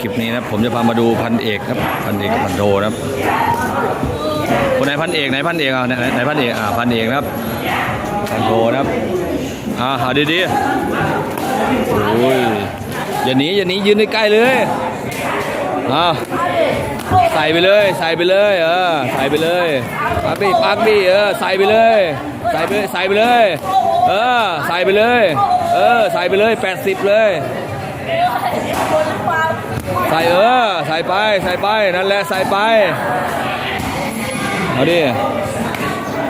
คลิปนี้นะครับผมจะพามาดูพันเอกครับพันเอกกับพันโทนะครับคนไหนพันเอกไหนพันเอกอะไหนไหนพันเอกอ่าพันเอกนะครับพันโทนะครับอ่าหาดีๆโอ้ยอย่าหนีอย่าหนียืนใกล้เลยอ่าใส่ไปเลยใส่ไปเลยเออใส่ไปเลยปักดิปักดิเออใส่ไปเลยใส่ไปใส่ไปเลยเออใส่ไปเลยเออใส่ไปเลย 80 เลย ใส่เออ ใส่ไป ใส่ไป นั่นแหละ ใส่ไป เอาดิ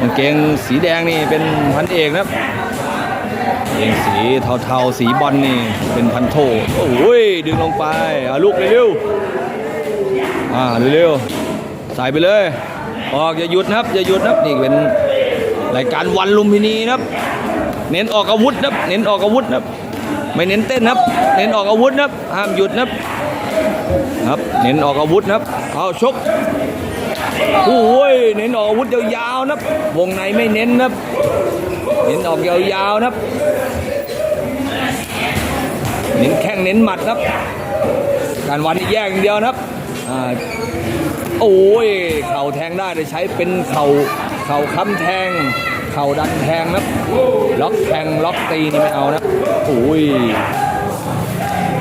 กางเกงสีแดงนี่เป็นพันเอกนะเกงสีเทาๆ สีบอลนี่ เป็นพันโทโอ้ย ดึงลงไปเอาลูกเร็วๆอ่าเร็วๆ ใส่ไปเลย ออกอย่าหยุดนะครับอย่าหยุดนะครับนี่เป็นรายการวันลุมพินีนะครับ เน้นออกอาวุธนะครับ เน้นออกอาวุธนะครับ ไม่เน้นเต้นนะครับ เน้นออกอาวุธนะครับ ห้ามหยุดนะครับ ครับ เน้นออกอาวุธนะครับ เอาชกโอ้ย เน้นออกอาวุธยาวๆนะครับ วงในไม่เน้นนะครับ เน้นออกยาวๆนะครับ เน้นแข้งเน้นหมัดนะครับ การวันนี่แยกอย่างเดียวนะครับอ่าโอ้ย เข่าแทงได้แต่ใช้เป็นเข่า เข่าค้ำแทง เข่าดันแทงนับล็อกแทงล็อกตีนี่ไม่เอานะโอ้ย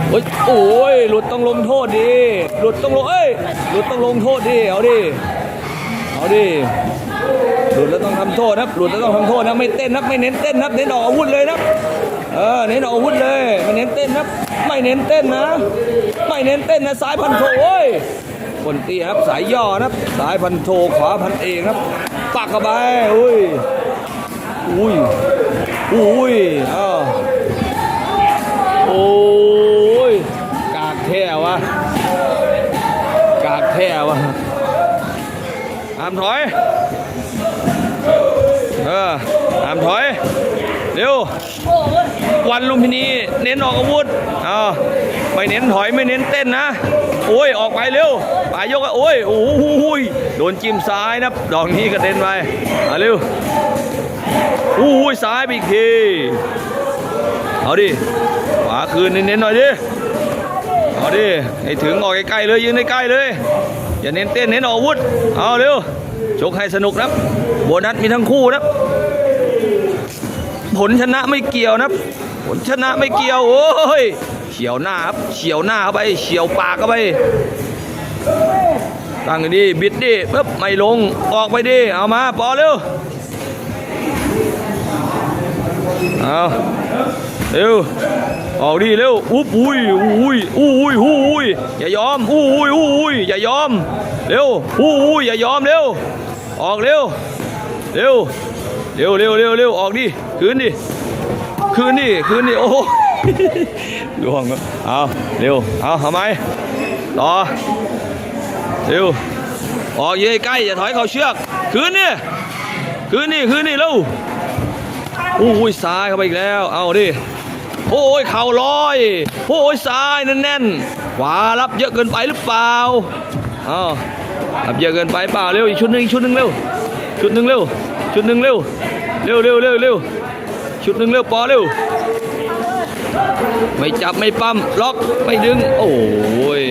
โอ้ยโอ้ยหลุดต้องลงโทษดิหลุดต้องลงเอ้ยหลุดต้องลงโทษดิเอาดิเอาดิหลุดแล้วต้องทำโทษนะครับหลุดแล้วต้องทำโทษนะไม่เต้นนะไม่เน้นเต้นนะเน้นออกอาวุธเลยนะเออเน้นออกอาวุธเลยไม่เน้นเต้นนะไม่เน้นเต้นนะไม่เน้นเต้นนะสายพันโทโอ้ยคนตีครับสายย่อนับสายพันโทขวาพันเอกครับปักเข้าไปอุ้ย อุ้ยอุ้ยอ้าวโอ้ยกากแท้วะกากแท้วะอามถอย เอออามถอย ร็ว วันลุมพินีเน้นออกอาวุธเอาไม่เน้นถอยไม่เน้นเต้นนะ โอ้ยออกไปเร็วปายยกอะโอ้ยโอ้โหยโดนจิ้มซ้ายนะดอกนี้กระเด็นไปเอาเร็วโอ้ยซ้ายไปอีกทีเอาดิขวาคืนเน้นๆหน่อยดิเอาดิให้ถึงออกใกล้ๆเลยยืนใกล้ๆเลยอย่าเน้นเต้นเน้นออกอาวุธเอาเร็วชกให้สนุกนะโบนัสมีทั้งคู่นะ ผลชนะไม่เกี่ยวนะผลชนะไม่เกี่ยว โอ้ยเฉียวหน้าครับเฉียวหน้าเข้าไปเฉียวปากเข้าไปตั้งดีบิดดิปึ๊บไม่ลงออกไปดิเอามาปอเร็วเอาเร็วออกดิเร็วอุ๊บอุ้ยอุ้ยอุ้ยอุ้ยอย่ายอมอุ้ยอุ้ยอย่ายอมเร็วอุ้ยอย่ายอมเร็วออกเร็วเร็ว เร็วเร็วเร็วเร็วออกดิคืนดิคืนดิคืนดิโอ้โหล่วงเอาเร็วเอาทำไมต่อเร็วออกเย้ใกล้อย่าถอยเขาเชือกคืนนี่คืนนี่คืนนี่เร็วโอ้ยซ้ายเข้าไปอีกแล้ว เอาดิโอ้ยเข่าลอยโอ้ยซ้ายแน่นๆขวารับเยอะเกินไปหรือเปล่าเอารับเยอะเกินไปเปล่าเร็วอีกชุดหนึ่งอีกชุดหนึ่งเร็วชุดหนึ่งเร็ว ชุดหนึ่งเร็ว เร็วเร็วเร็วเร็วชุดหนึ่งเร็วปอเร็ว ไม่จับไม่ปั๊มล็อกไม่ดึง โอ้ย